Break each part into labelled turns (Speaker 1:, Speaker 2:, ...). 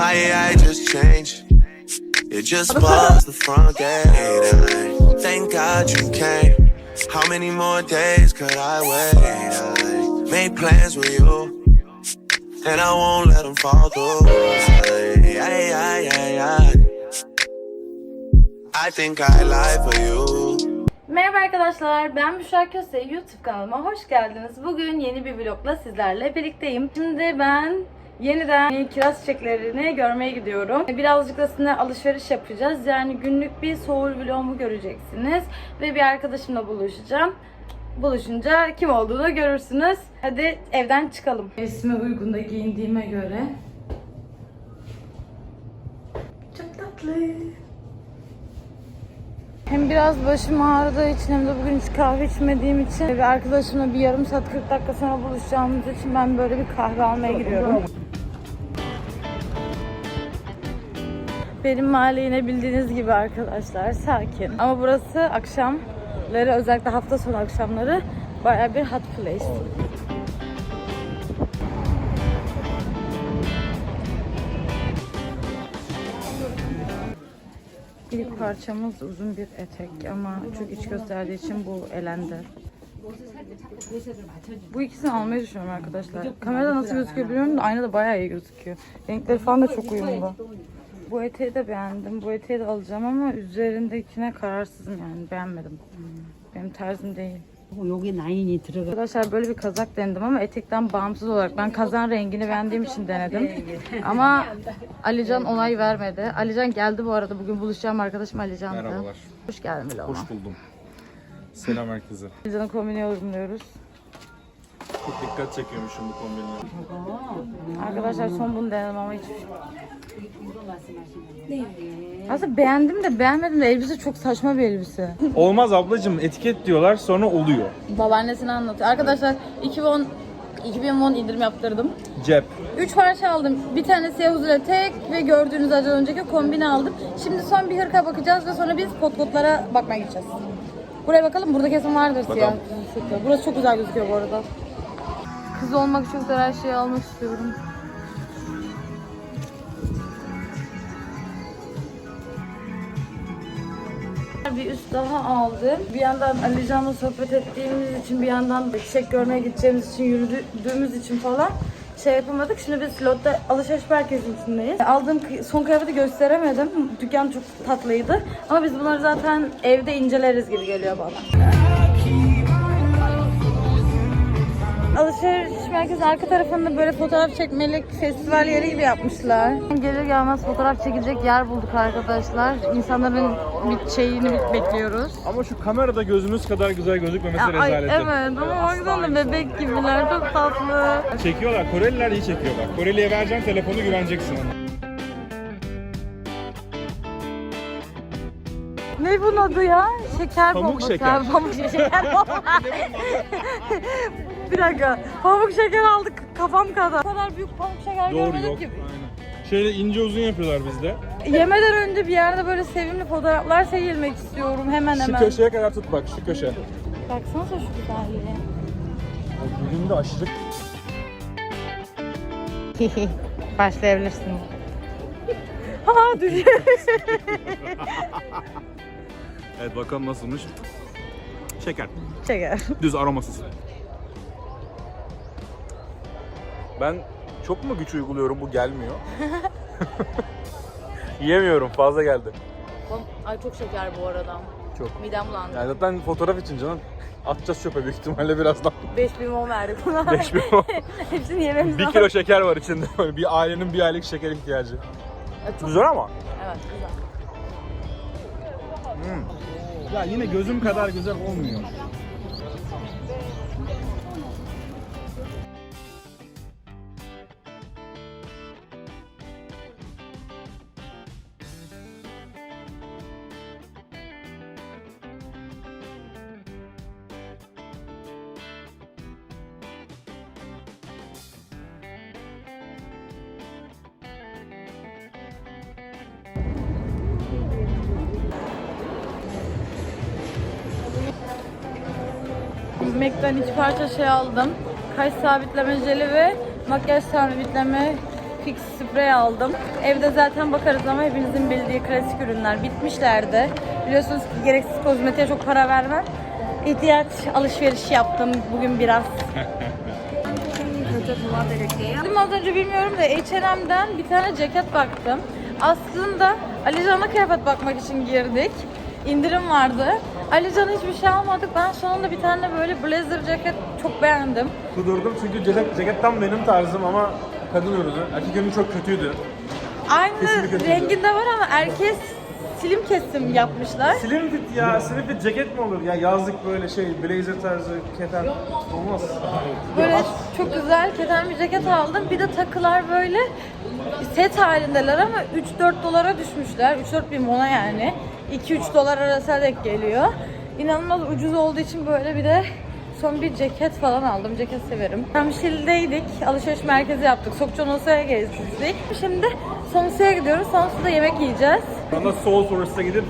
Speaker 1: My AI just changed. It just buzzed the front gate. I thank God you came. How many more days could I wait? I made plans with you. And I won't let them fall through. Ay, ay, ay. I think I lie for you.
Speaker 2: Merhaba arkadaşlar, ben Büşra Köse. YouTube kanalıma hoş geldiniz. Bugün yeni bir vlogla sizlerle birlikteyim. Şimdi ben yeniden kiraz çiçeklerini görmeye gidiyorum. Birazcık da sizinle alışveriş yapacağız. Yani günlük bir Seoul vlogumu göreceksiniz. Ve bir arkadaşımla buluşacağım. Buluşunca kim olduğunu görürsünüz. Hadi evden çıkalım. Esme uygun da giyindiğime göre. Çok tatlı. Hem biraz başım ağrıdığı için hem de bugün hiç kahve içmediğim için ve arkadaşımla bir yarım saat 40 dakika sonra buluşacağımız için ben böyle bir kahve almaya gidiyorum. Benim mahalle yine bildiğiniz gibi arkadaşlar sakin. Ama burası akşamları özellikle hafta sonu akşamları baya bir hot place. İlk parçamız uzun bir etek ama çok iç gösterdiği için bu elendi. Bu ikisini almayı düşünüyorum arkadaşlar. Kamerada nasıl gözüküyor bilmiyorum da aynada bayağı iyi gözüküyor. Renkleri falan da çok uyumlu. Bu eteği de beğendim. Bu eteği de alacağım ama üzerindekine kararsızım yani. Beğenmedim. Benim tarzım değil.
Speaker 3: 여기 라인이 들어가
Speaker 2: Arkadaşlar böyle bir kazak denedim ama etekten bağımsız olarak ben kazan rengini beğendiğim için denedim. Ama Alican onay vermedi. Alican geldi bu arada. Bugün buluşacağım arkadaşım Alican'dı.
Speaker 4: Merhabalar.
Speaker 2: Hoş geldin Bilal.
Speaker 4: Hoş buldum. Selam herkese.
Speaker 2: Alican'ın kombini yorumluyoruz.
Speaker 4: Çok dikkat çekiyormuşum bu kombinle.
Speaker 2: Arkadaşlar son bunu denedim ama hiç... Aslında beğendim de beğenmedim de elbise çok saçma bir elbise.
Speaker 4: Olmaz ablacığım etiket diyorlar sonra oluyor.
Speaker 2: Babaannesini anlatıyor. Arkadaşlar 2010 2010 indirim yaptırdım.
Speaker 4: Cep.
Speaker 2: 3 parça aldım. Bir tane siyah uzun etek ve gördüğünüz az önceki kombini aldım. Şimdi son bir hırka bakacağız ve sonra biz potkotlara bakmaya gideceğiz. Buraya bakalım. Burada kesin vardır siyah. Burası çok güzel gözüküyor bu arada. Kız olmak için güzel her şeyi almak istiyorum. Bir üst daha aldım. Bir yandan Alican'la sohbet ettiğimiz için bir yandan da çiçek görmeye gideceğimiz için yürüdüğümüz için falan şey yapamadık. Şimdi biz Lot'ta alışveriş merkezindeyiz. Aldığım son kıyafeti gösteremedim. Dükkan çok tatlıydı. Ama biz bunları zaten evde inceleriz gibi geliyor bana. Alışveriş merkezi arka tarafında böyle fotoğraf çekmelik festival yeri gibi yapmışlar. Gelir gelmez fotoğraf çekilecek yer bulduk arkadaşlar. İnsanların bir şeyini bekliyoruz.
Speaker 4: Ama şu kamerada gözümüz kadar güzel gözükmemesi
Speaker 2: Ay,
Speaker 4: rezaleti.
Speaker 2: evet ama baksana bebek gibiler çok tatlı.
Speaker 4: Çekiyorlar. Koreliler iyi çekiyorlar. Koreliye vereceksin telefonu güveneceksin ona.
Speaker 2: Ne bunun adı ya? Şeker
Speaker 4: Pamuk
Speaker 2: bombası.
Speaker 4: şeker.
Speaker 2: Ha, Pamuk şeker bombası. Bir dakika. Pamuk şeker aldık kafam kadar. Bu kadar büyük pamuk şeker
Speaker 4: Doğru
Speaker 2: görmedim
Speaker 4: yok.
Speaker 2: ki.
Speaker 4: Aynen. Şöyle ince uzun yapıyorlar bizde.
Speaker 2: Yemeden önce bir yerde böyle sevimli fotoğraflar çekilmek istiyorum hemen
Speaker 4: Şu
Speaker 2: hemen.
Speaker 4: köşeye kadar tut bak şu köşe.
Speaker 2: Baksana şu güzelliğe.
Speaker 4: Bugün de aşırı
Speaker 2: Başlayabilirsin. Ha düşüyor.
Speaker 4: Evet bakalım nasılmış. Şeker.
Speaker 2: Şeker.
Speaker 4: Düz aromasız. Ben çok mu güç uyguluyorum bu gelmiyor? Yiyemiyorum fazla geldi.
Speaker 2: Ay çok şeker bu arada.
Speaker 4: Çok.
Speaker 2: Midem bulandı.
Speaker 4: Yani zaten fotoğraf için canım. Atacağız çöpe büyük ihtimalle birazdan.
Speaker 2: 5000 won verdik buna.
Speaker 4: 5000 won.
Speaker 2: Hepsini yememiz
Speaker 4: bir
Speaker 2: lazım.
Speaker 4: kilo şeker var içinde. Böyle bir ailenin bir aylık şeker ihtiyacı.
Speaker 2: Evet, çok-
Speaker 4: Güzel ama.
Speaker 2: Evet güzel.
Speaker 4: Ya yine gözüm kadar güzel olmuyor.
Speaker 2: Mac'den iki parça şey aldım. Kaş sabitleme jeli ve makyaj sabitleme fix sprey aldım. Evde zaten bakarız ama hepinizin bildiği klasik ürünler bitmişlerdi. Biliyorsunuz ki gereksiz kozmetiğe çok para vermem. İhtiyaç alışveriş yaptım bugün biraz. Dedim az önce bilmiyorum da H&M'den bir tane ceket baktım. Aslında Alican'a kıyafet bakmak için girdik. İndirim vardı. Alican'a hiçbir şey almadık. Ben sonunda bir tane böyle blazer ceket çok beğendim.
Speaker 4: Kudurdum çünkü ceket, ceket tam benim tarzım ama kadın ürünü. Erkek ürünü çok kötüydü.
Speaker 2: Aynı
Speaker 4: Kesinlikle kötü.
Speaker 2: renginde var ama erkeğe slim kesim yapmışlar.
Speaker 4: Slim fit ya, slim fit ceket mi olur? Ya yazlık böyle şey, blazer tarzı, keten olmaz.
Speaker 2: Böyle
Speaker 4: Ya,
Speaker 2: çok güzel keten bir ceket aldım. Bir de takılar böyle set halindeler ama 3-4 dolara düşmüşler. 3-4 bin ona yani. 2-3 dolar arasına denk geliyor. İnanılmaz ucuz olduğu için böyle bir de son bir ceket falan aldım. Ceket severim. Kamşil'deydik. Alışveriş merkezi yaptık. Sokçonosa'ya gezdik. Şimdi Samsu'ya gidiyoruz. Samsu'da yemek yiyeceğiz.
Speaker 4: Sonra Soul Forest'a gidip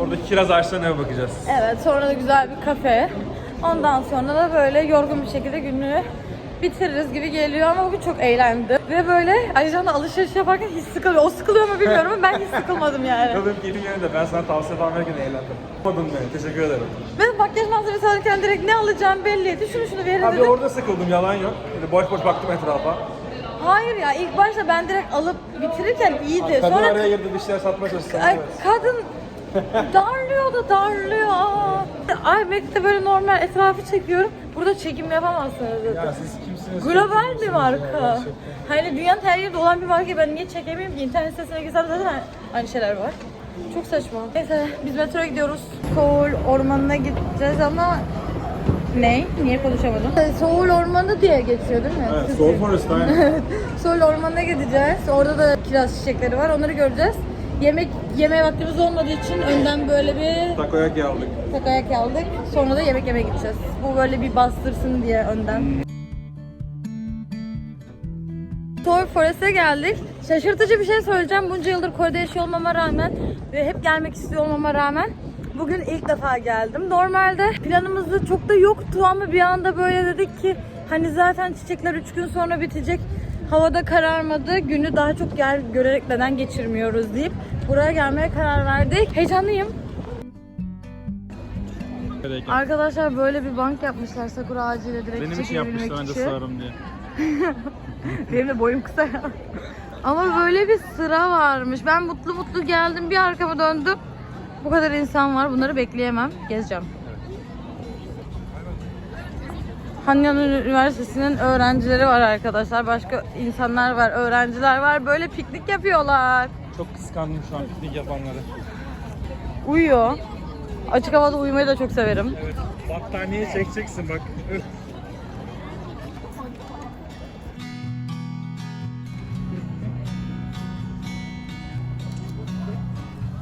Speaker 4: oradaki kiraz ağaçlarına bakacağız.
Speaker 2: Evet sonra da güzel bir kafe. Ondan sonra da böyle yorgun bir şekilde günü bitiririz gibi geliyor ama bugün çok eğlendi. Ve böyle Alican'la alışveriş yaparken hiç sıkılıyor. O sıkılıyor mu bilmiyorum ama ben hiç sıkılmadım yani.
Speaker 4: Kadın gelin yerinde ben sana tavsiye falan verirken eğlendim. Yapmadın beni, teşekkür ederim.
Speaker 2: Ben makyaj malzemesi alırken direkt ne alacağım belliydi. Şunu şunu verin
Speaker 4: Abi
Speaker 2: dedim.
Speaker 4: orada sıkıldım, yalan yok. De boş boş baktım etrafa.
Speaker 2: Hayır ya ilk başta ben direkt alıp bitirirken iyiydi.
Speaker 4: Kadın
Speaker 2: Sonra
Speaker 4: araya girdi bir şeyler satmaya çalıştı.
Speaker 2: Ay, kadın darlıyor da darlıyor. Aa. Ay Mac'te böyle normal etrafı çekiyorum. Burada çekim yapamazsınız dedi.
Speaker 4: Ya siz kimsiniz?
Speaker 2: Global bir marka. Hani dünyanın her yerinde olan bir markayı ben niye çekemeyim ki? İnternet sitesine girsem zaten aynı şeyler var. Çok saçma. Neyse biz metroya gidiyoruz. Seoul ormanına gideceğiz ama ne? Niye konuşamadım? Seoul ormanı diye geçiyor değil mi?
Speaker 4: Evet, Soul Forest aynen.
Speaker 2: Seoul ormanına gideceğiz. Orada da kiraz çiçekleri var. Onları göreceğiz. Yemek yemeye vaktimiz olmadığı için önden böyle bir
Speaker 4: Takoyaki aldık.
Speaker 2: tek ayak aldık. Sonra da yemek yemeye gideceğiz. Bu böyle bir bastırsın diye önden. Toy Forest'e geldik. Şaşırtıcı bir şey söyleyeceğim. Bunca yıldır Kore'de yaşıyor olmama rağmen ve hep gelmek istiyor olmama rağmen bugün ilk defa geldim. Normalde planımızda çok da yoktu ama bir anda böyle dedik ki hani zaten çiçekler 3 gün sonra bitecek. Havada kararmadı. Günü daha çok gel görerek neden geçirmiyoruz deyip buraya gelmeye karar verdik. Heyecanlıyım. Arkadaşlar böyle bir bank yapmışlar sakura ağacıyla direkt
Speaker 4: Benim için
Speaker 2: çekebilmek
Speaker 4: yapmışlar
Speaker 2: için.
Speaker 4: sığarım diye.
Speaker 2: Benim de boyum kısa ya. Ama böyle bir sıra varmış. Ben mutlu mutlu geldim bir arkama döndüm. Bu kadar insan var. Bunları bekleyemem. Gezeceğim. Hanyang Üniversitesi'nin öğrencileri var arkadaşlar. Başka insanlar var, öğrenciler var. Böyle piknik yapıyorlar.
Speaker 4: Çok kıskandım şu an piknik yapanları.
Speaker 2: Uyuyor. Açık havada uyumayı da çok severim.
Speaker 4: Evet. Battaniye çekeceksin bak.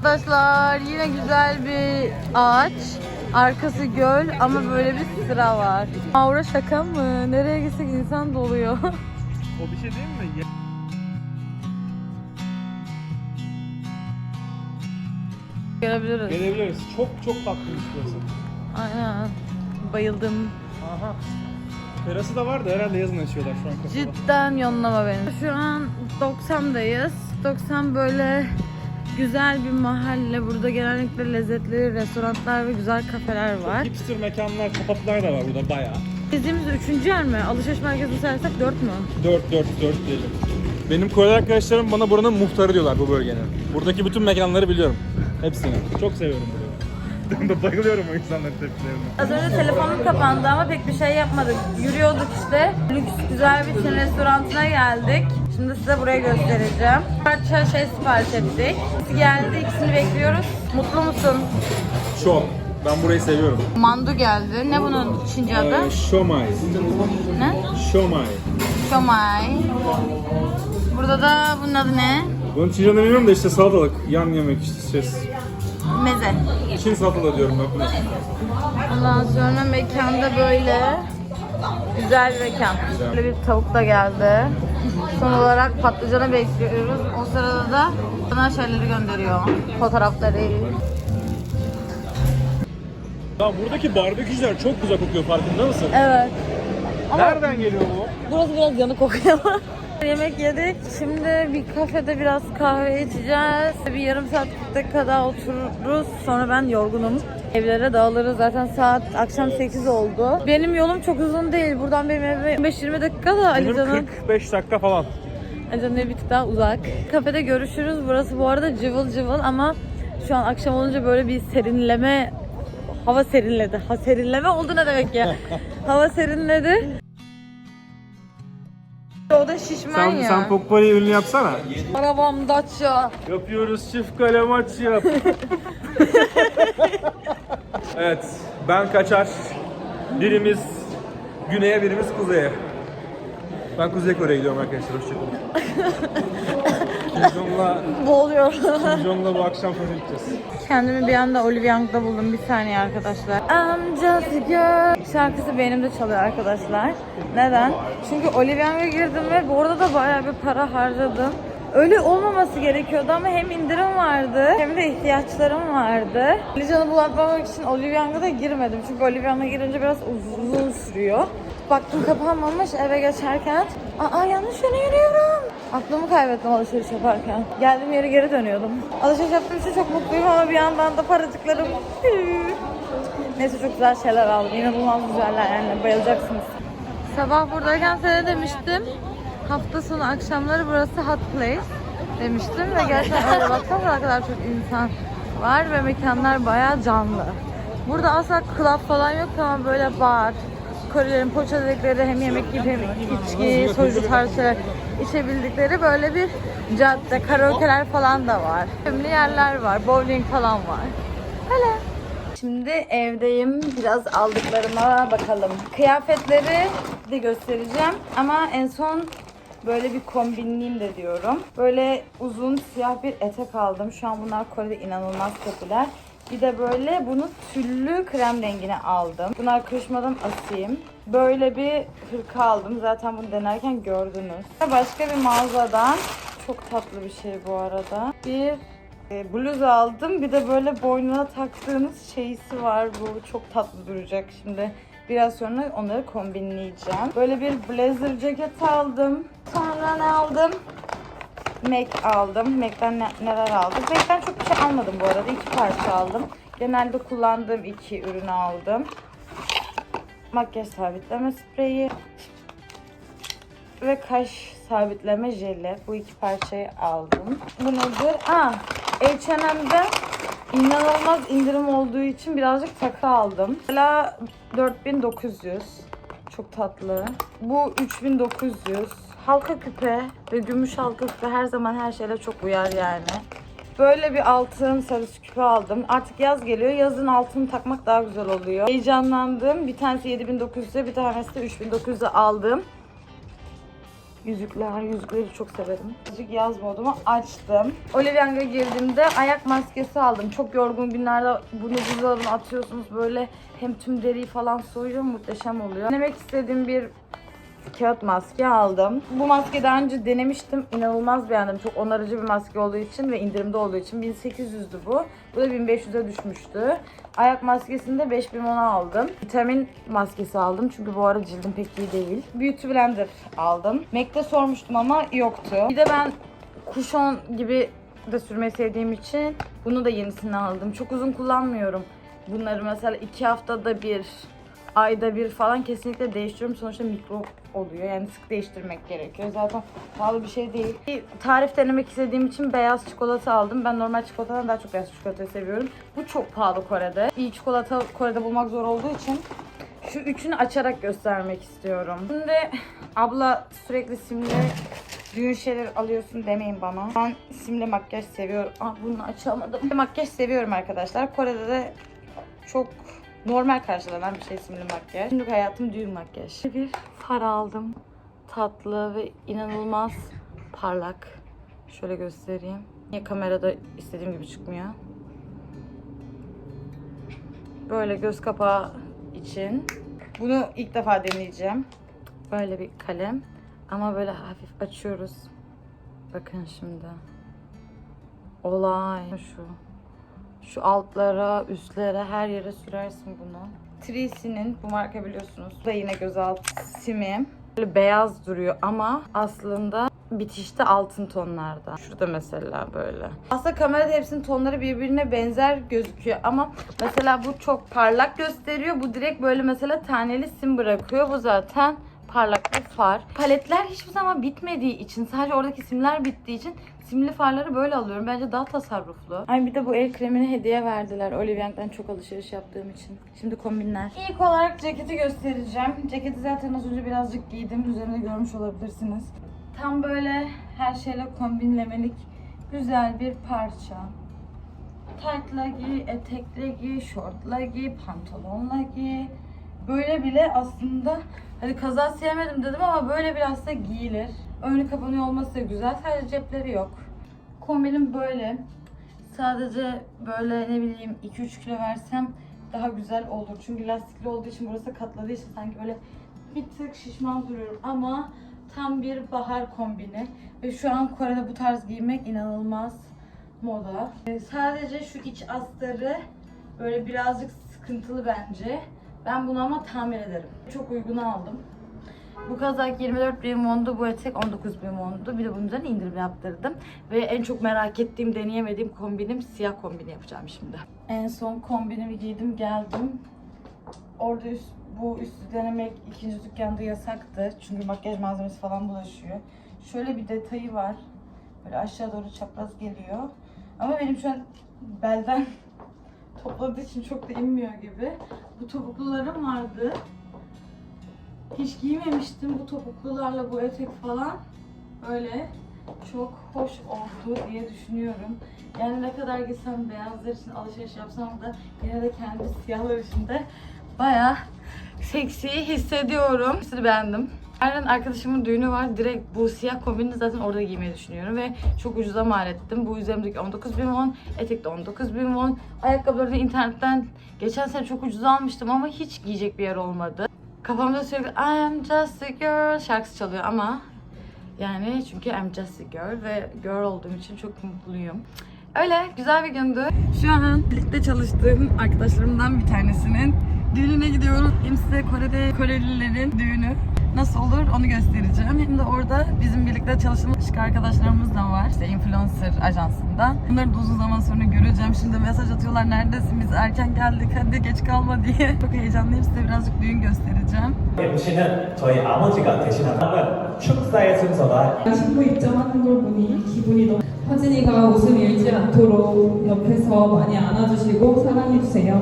Speaker 2: Arkadaşlar yine güzel bir ağaç. Arkası göl ama böyle bir sıra var. Aura şaka mı? Nereye gitsek insan doluyor.
Speaker 4: O bir şey değil mi?
Speaker 2: Görebiliriz.
Speaker 4: Gelebiliriz. Çok çok tatlıymış burası.
Speaker 2: Aynen. Bayıldım.
Speaker 4: Aha. Terası da var da herhalde yazın açıyorlar şu an kasada.
Speaker 2: Cidden yonlama beni. Şu an 90'dayız. 90 böyle güzel bir mahalle. Burada genellikle lezzetli restoranlar ve güzel kafeler var.
Speaker 4: Hipster mekanlar, kapaklar da var burada bayağı.
Speaker 2: Bizim üçüncü yer mi? Alışveriş merkezini sayarsak 4 mü?
Speaker 4: 4 4 4 diyelim. Benim Koreli arkadaşlarım bana buranın muhtarı diyorlar bu bölgenin. Buradaki bütün mekanları biliyorum. Hepsini. Çok seviyorum burayı. Ben de bayılıyorum o insanların tepkilerine.
Speaker 2: Az önce telefonum kapandı ama pek bir şey yapmadık. Yürüyorduk işte. Lüks güzel bir Çin restoranına geldik. Şimdi size burayı göstereceğim. Parça şey sipariş ettik. Geldi, ikisini bekliyoruz. Mutlu musun?
Speaker 4: Çok. Ben burayı seviyorum.
Speaker 2: Mandu geldi. Ne bunun Çince adı?
Speaker 4: Ee, Şomay.
Speaker 2: Ne?
Speaker 4: Şomay.
Speaker 2: Şomay. Burada da bunun adı ne?
Speaker 4: Bunun Çince'den bilmiyorum da işte salatalık. Yan yemek işte. Şey,
Speaker 2: Meze.
Speaker 4: Çin salatalığı diyorum ben. buna.
Speaker 2: Ondan sonra mekanda böyle güzel bir mekan. Böyle bir tavuk da geldi. Son olarak patlıcanı bekliyoruz. O sırada da bana şeyleri gönderiyor. Fotoğrafları.
Speaker 4: Ya buradaki barbekücüler çok güzel kokuyor farkında mısın?
Speaker 2: Evet. Ama
Speaker 4: Nereden geliyor bu?
Speaker 2: burası biraz yanık kokuyor. Yemek yedik. Şimdi bir kafede biraz kahve içeceğiz. Bir yarım saat 40 dakika daha otururuz. Sonra ben yorgunum. Evlere dağılırız. Zaten saat akşam 8 oldu. Benim yolum çok uzun değil. Buradan benim eve 15-20 dakika da
Speaker 4: Benim
Speaker 2: Alican'ın
Speaker 4: 45 dakika falan.
Speaker 2: Alican'ın evi bir tık daha uzak. Kafede görüşürüz. Burası bu arada cıvıl cıvıl ama şu an akşam olunca böyle bir serinleme hava serinledi. Ha serinleme oldu ne demek ya? hava serinledi. O da şişman
Speaker 4: Sen,
Speaker 2: ya.
Speaker 4: sen Pokpari'yi ünlü yapsana.
Speaker 2: Arabam Dacia.
Speaker 4: Yapıyoruz çift kale maç yap. evet, ben kaçar. Birimiz güneye, birimiz kuzeye. Ben Kuzey Kore'ye gidiyorum arkadaşlar, hoşçakalın. Jong'la,
Speaker 2: Boğuluyor.
Speaker 4: Kim Jong'la bu akşam film gideceğiz.
Speaker 2: Kendimi bir anda Olivia Young'da buldum. Bir saniye arkadaşlar. I'm just a girl. Şarkısı benim de çalıyor arkadaşlar. Neden? Çünkü Olivia Young'a girdim ve bu arada da bayağı bir para harcadım. Öyle olmaması gerekiyordu ama hem indirim vardı hem de ihtiyaçlarım vardı. Lican'ı bulatmamak için Olivia Young'a da girmedim. Çünkü Olivia Young'a girince biraz uzun sürüyor. Baktım kapanmamış eve geçerken. Aa yanlış yöne yürüyorum. Aklımı kaybettim alışveriş yaparken. Geldiğim yere geri dönüyordum. Alışveriş yaptığım için çok mutluyum ama bir yandan da paracıklarım. Neyse çok güzel şeyler aldım. İnanılmaz güzeller yani bayılacaksınız. Sabah buradayken size demiştim. Hafta sonu akşamları burası hot place demiştim ve gerçekten öyle baksanıza ne kadar çok insan var ve mekanlar bayağı canlı. Burada asla club falan yok ama böyle bar, Korelilerin poğaça dedikleri hem yemek yiyip hem içki, soju tarzı içebildikleri böyle bir cadde, karaoke'ler falan da var. Önemli yerler var, bowling falan var. Öyle. Şimdi evdeyim. Biraz aldıklarıma bakalım. Kıyafetleri de göstereceğim ama en son böyle bir kombinliyim de diyorum. Böyle uzun siyah bir etek aldım. Şu an bunlar Kore'de inanılmaz popüler. Bir de böyle bunu tüllü krem rengine aldım. Bunlar kırışmadan asayım. Böyle bir hırka aldım. Zaten bunu denerken gördünüz. Başka bir mağazadan çok tatlı bir şey bu arada. Bir e, bluz aldım. Bir de böyle boynuna taktığınız şeysi var. Bu çok tatlı duracak şimdi. Biraz sonra onları kombinleyeceğim. Böyle bir blazer ceket aldım. Sonra ne aldım? Mac aldım. Mac'ten ne- neler aldım? Mac'ten çok bir şey almadım bu arada. İki parça aldım. Genelde kullandığım iki ürünü aldım. Makyaj sabitleme spreyi ve kaş sabitleme jeli. Bu iki parçayı aldım. Bu nedir? Aa, H&M'de inanılmaz indirim olduğu için birazcık takı aldım. Mesela 4900. Çok tatlı. Bu 3900. Halka küpe ve gümüş halka küpe her zaman her şeyle çok uyar yani. Böyle bir altın sarısı küpe aldım. Artık yaz geliyor. Yazın altını takmak daha güzel oluyor. Heyecanlandım. Bir tanesi 7900'e bir tanesi de 3900'e aldım. Yüzükler, yüzükleri çok severim. Yüzük yaz modumu açtım. Olivia Young'a girdiğimde ayak maskesi aldım. Çok yorgun günlerde bunu buzdolabına atıyorsunuz böyle hem tüm deriyi falan soyuyor muhteşem oluyor. Denemek istediğim bir kağıt maske aldım. Bu maskeyi daha önce denemiştim. İnanılmaz beğendim. Çok onarıcı bir maske olduğu için ve indirimde olduğu için 1800'dü bu. Bu da 1500'e düşmüştü. Ayak maskesini de 5010'a aldım. Vitamin maskesi aldım çünkü bu ara cildim pek iyi değil. Beauty Blender aldım. MAC'te sormuştum ama yoktu. Bir de ben kuşon gibi de sürmeyi sevdiğim için bunu da yenisini aldım. Çok uzun kullanmıyorum. Bunları mesela iki haftada bir ayda bir falan kesinlikle değiştiriyorum. Sonuçta mikrop oluyor. Yani sık değiştirmek gerekiyor. Zaten pahalı bir şey değil. Bir tarif denemek istediğim için beyaz çikolata aldım. Ben normal çikolatadan daha çok beyaz çikolatayı seviyorum. Bu çok pahalı Kore'de. İyi çikolata Kore'de bulmak zor olduğu için şu üçünü açarak göstermek istiyorum. Şimdi abla sürekli simli düğün şeyler alıyorsun demeyin bana. Ben simli makyaj seviyorum. Aa bunu açamadım. Makyaj seviyorum arkadaşlar. Kore'de de çok normal karşılanan bir şey simli makyaj. Şimdi hayatım düğün makyaj. Bir far aldım. Tatlı ve inanılmaz parlak. Şöyle göstereyim. Niye kamerada istediğim gibi çıkmıyor? Böyle göz kapağı için. Bunu ilk defa deneyeceğim. Böyle bir kalem. Ama böyle hafif açıyoruz. Bakın şimdi. Olay şu. Şu altlara, üstlere, her yere sürersin bunu. Trici'nin bu marka biliyorsunuz. Bu da yine gözaltı simi. Böyle beyaz duruyor ama aslında bitişte altın tonlarda. Şurada mesela böyle. Aslında kamerada hepsinin tonları birbirine benzer gözüküyor ama mesela bu çok parlak gösteriyor. Bu direkt böyle mesela taneli sim bırakıyor. Bu zaten parlak bir far. Paletler hiçbir zaman bitmediği için sadece oradaki simler bittiği için simli farları böyle alıyorum. Bence daha tasarruflu. Ay bir de bu el kremini hediye verdiler. Olive Young'dan çok alışveriş yaptığım için. Şimdi kombinler. İlk olarak ceketi göstereceğim. Ceketi zaten az önce birazcık giydim. Üzerinde görmüş olabilirsiniz. Tam böyle her şeyle kombinlemelik güzel bir parça. Taytla giy, etekle giy, şortla giy, pantolonla giy. Böyle bile aslında hani kaza sevmedim dedim ama böyle biraz da giyilir. Önü kapanıyor olması da güzel. Sadece cepleri yok. Kombinim böyle. Sadece böyle ne bileyim 2-3 kilo versem daha güzel olur. Çünkü lastikli olduğu için burası katladığı için sanki böyle bir tık şişman duruyorum ama tam bir bahar kombini. Ve şu an Kore'de bu tarz giymek inanılmaz moda. Ee, Sadece şu iç astarı böyle birazcık sıkıntılı bence. Ben bunu ama tamir ederim. Çok uygun aldım. Bu kazak 24 bin wondu, bu etek 19 bin wondu. Bir de bunun üzerine indirim yaptırdım. Ve en çok merak ettiğim, deneyemediğim kombinim siyah kombini yapacağım şimdi. En son kombinimi giydim, geldim. Orada üst, bu üstü denemek ikinci dükkanda yasaktı. Çünkü makyaj malzemesi falan bulaşıyor. Şöyle bir detayı var. Böyle aşağı doğru çapraz geliyor. Ama benim şu an belden topladığı için çok da inmiyor gibi. Bu topuklularım vardı. Hiç giymemiştim bu topuklularla bu etek falan. Öyle çok hoş oldu diye düşünüyorum. Yani ne kadar gitsem beyazlar için alışveriş yapsam da yine de kendi siyahlar için de bayağı seksi hissediyorum. Hepsini beğendim. Yarın arkadaşımın düğünü var. Direkt bu siyah kombini zaten orada giymeyi düşünüyorum ve çok ucuza mal ettim. Bu üzerimdeki 19 bin won, etek de 19 bin won. Ayakkabıları da internetten geçen sene çok ucuza almıştım ama hiç giyecek bir yer olmadı. Kafamda sürekli I'm just a girl şarkısı çalıyor ama yani çünkü I'm just a girl ve girl olduğum için çok mutluyum. Öyle güzel bir gündü. Şu an birlikte çalıştığım arkadaşlarımdan bir tanesinin düğününe gidiyoruz. Hem size Kore'de Korelilerin düğünü nasıl olur onu göstereceğim. Hem de orada bizim birlikte çalıştığımız başka arkadaşlarımız da var. İşte influencer ajansından. Bunları da uzun zaman sonra göreceğim. Şimdi mesaj atıyorlar neredesin biz erken geldik hadi geç kalma diye. Çok heyecanlıyım size birazcık düğün göstereceğim.
Speaker 5: MC는 저희 아버지가 대신하는 축사의 순서가
Speaker 6: 신부 입장하는 걸 보니 기분이 너무 화진이가 웃음 잃지 않도록 옆에서 많이 안아주시고 사랑해주세요.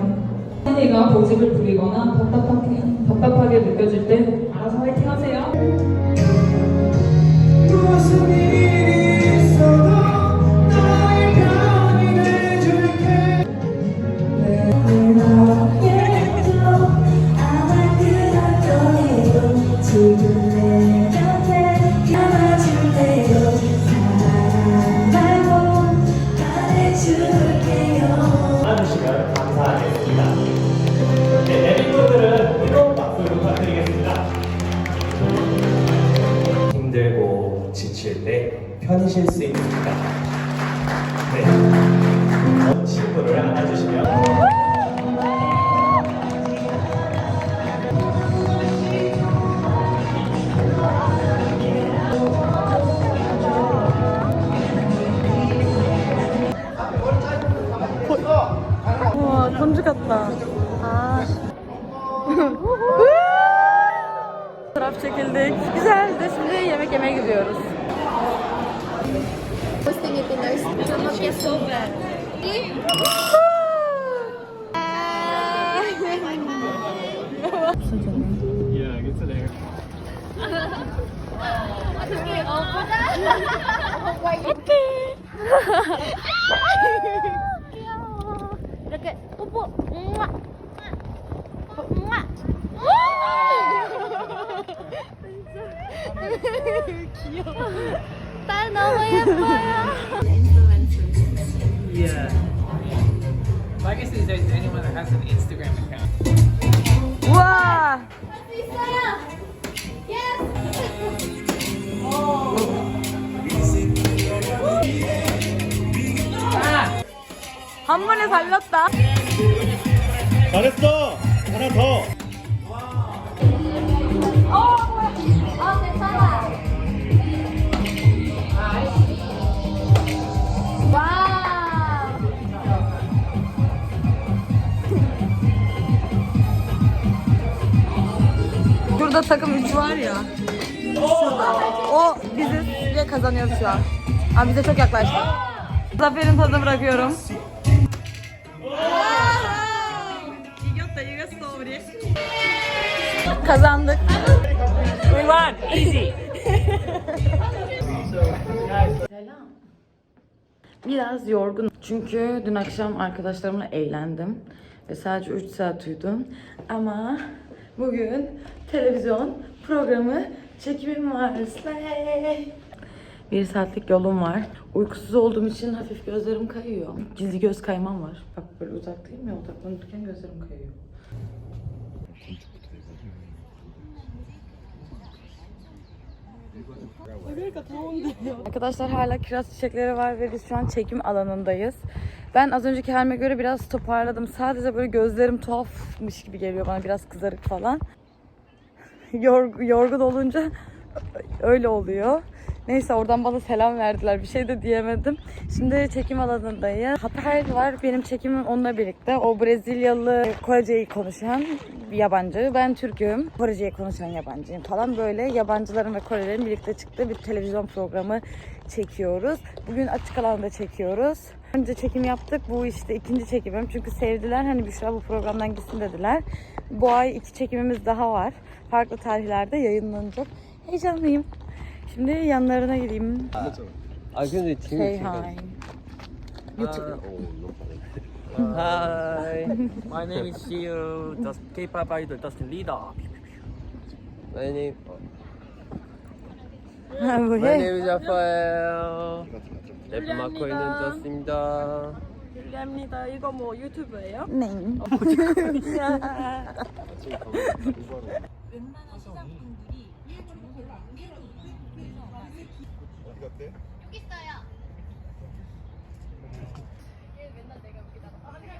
Speaker 6: 화진이가 고집을 부리거나 답답하게, 답답하게 느껴질 때 알아서 화이팅 하세요.
Speaker 2: 같다. Aa. Fotoğraf çekildik. Güzeldi. Şimdi yemek yemeye gidiyoruz.
Speaker 4: Yeah,
Speaker 7: has an Instagram account.
Speaker 2: 우와! 한 번에 살렸다.
Speaker 5: 잘했어 하나 더
Speaker 2: Şurada takım 3 var ya. O biziz ve kazanıyoruz şu an. Ama bize çok yaklaştı. Zafer'in tadını bırakıyorum. Kazandık. We won. Easy. Selam. Biraz yorgun. Çünkü dün akşam arkadaşlarımla eğlendim. Ve sadece 3 saat uyudum. Ama bugün televizyon programı çekimim var. Bir saatlik yolum var. Uykusuz olduğum için hafif gözlerim kayıyor. Gizli göz kaymam var. Bak böyle uzaktayım ya odaklanırken gözlerim kayıyor. Arkadaşlar hala kiraz çiçekleri var ve biz şu an çekim alanındayız. Ben az önceki halime göre biraz toparladım. Sadece böyle gözlerim tuhafmış gibi geliyor bana biraz kızarık falan. Yorg- yorgun olunca öyle oluyor. Neyse oradan bana selam verdiler. Bir şey de diyemedim. Şimdi çekim alanındayım. Hatay var. Benim çekimim onunla birlikte. O Brezilyalı Korece'yi konuşan bir yabancı. Ben Türk'üm. Korece'yi konuşan yabancıyım falan. Böyle yabancıların ve Korelerin birlikte çıktığı bir televizyon programı çekiyoruz. Bugün açık alanda çekiyoruz. Önce çekim yaptık. Bu işte ikinci çekimim. Çünkü sevdiler. Hani Büşra bu programdan gitsin dediler. Bu ay iki çekimimiz daha var Farklı tarihlerde yayınlanacak. Heyecanlıyım. Şimdi yanlarına gideyim.
Speaker 5: 아 근데
Speaker 2: Say hi. YouTube.
Speaker 5: Hi. My name is Siu, the K-pop idol Dustin Leader. My name.
Speaker 2: Ha, bu
Speaker 5: My
Speaker 2: ne?
Speaker 5: name is Rafael. 랩 맡고 있는 저스입니다.
Speaker 2: 랍니다. 이거 뭐 유튜브예요? 네. 어때? 여기 있어요.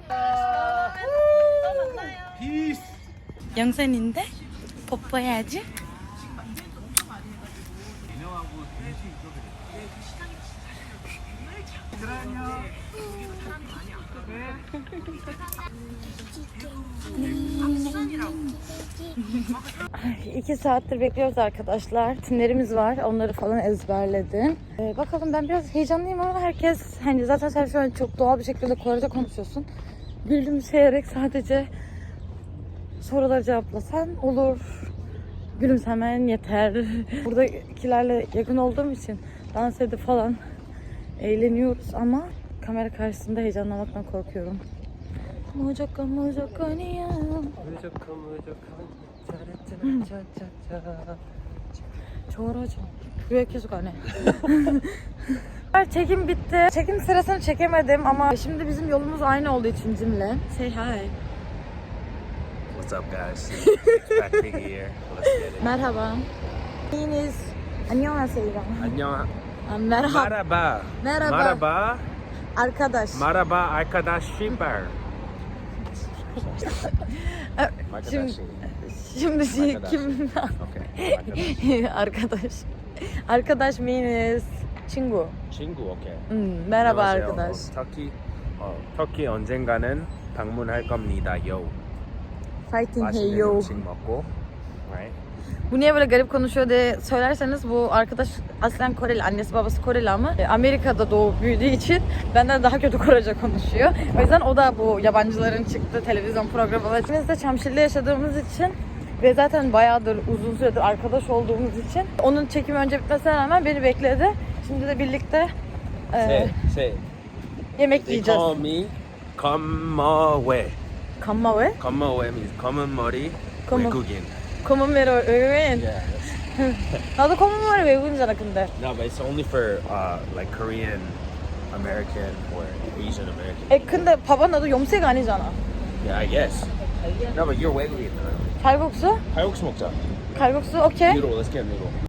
Speaker 2: 아, 아, 영선인데? 뽀뽀해야지. İki saattir bekliyoruz arkadaşlar. Timlerimiz var. Onları falan ezberledim. Ee, bakalım ben biraz heyecanlıyım ama herkes hani zaten sen şu an çok doğal bir şekilde Korece konuşuyorsun. Gülümseyerek sadece soruları cevaplasan olur. Gülümsemen yeter. Buradakilerle yakın olduğum için dans edip falan eğleniyoruz ama kamera karşısında heyecanlamaktan korkuyorum.
Speaker 5: Mucakka mucakka niye? Mucakka mucakka hmm.
Speaker 2: Çoğraç. Güya kesik anne. Çekim bitti. Çekim sırasını çekemedim ama şimdi bizim yolumuz aynı olduğu için Cim'le. Say hi.
Speaker 5: What's up guys? Back here.
Speaker 2: Merhaba.
Speaker 5: Yeniz. Annyeonghaseyo.
Speaker 2: Annyeonghaseyo. Merhaba.
Speaker 5: Merhaba.
Speaker 2: Merhaba.
Speaker 5: Merhaba.
Speaker 2: Arkadaş.
Speaker 5: Merhaba arkadaşlar.
Speaker 2: Şimdi, şimdi şey, kim?
Speaker 5: Okay.
Speaker 2: arkadaş. Arkadaş means 친구.
Speaker 5: 친구 오케이.
Speaker 2: 음, merhaba
Speaker 5: 안녕하세요.
Speaker 2: arkadaş.
Speaker 5: 어, 터키 어, 터키 언젠가는 방문할 겁니다요.
Speaker 2: Fighting hey
Speaker 5: 맛있는
Speaker 2: yo.
Speaker 5: 음식 먹고. Right?
Speaker 2: Bu niye böyle garip konuşuyor diye söylerseniz bu arkadaş aslen Koreli. Annesi babası Koreli ama e, Amerika'da doğup büyüdüğü için benden daha kötü Korece konuşuyor. O yüzden o da bu yabancıların çıktığı televizyon programı. İkimiz de Çamşir'de yaşadığımız için ve zaten bayağıdır uzun süredir arkadaş olduğumuz için onun çekimi önce bitmesine rağmen beni bekledi. Şimdi de birlikte e,
Speaker 5: şey, şey.
Speaker 2: yemek
Speaker 5: They
Speaker 2: yiyeceğiz.
Speaker 5: Call me Kamawe. Kamawe? Kamawe means common mori. Common. 리
Speaker 2: 검은-
Speaker 5: 외국인.
Speaker 2: Common 외국인.
Speaker 5: Yeah.
Speaker 2: 나도 common 말이 외국인잖아 근데.
Speaker 5: No, but it's only for uh, like Korean, American, or Asian American.
Speaker 2: 에 근데 봐봐 나도 염색 아니잖아.
Speaker 5: Yeah, I guess. No, but you're 외국인.
Speaker 2: 갈국수?
Speaker 5: 칼국수 먹자.
Speaker 2: 갈국수 오케이.
Speaker 5: Noodle, let's get noodle.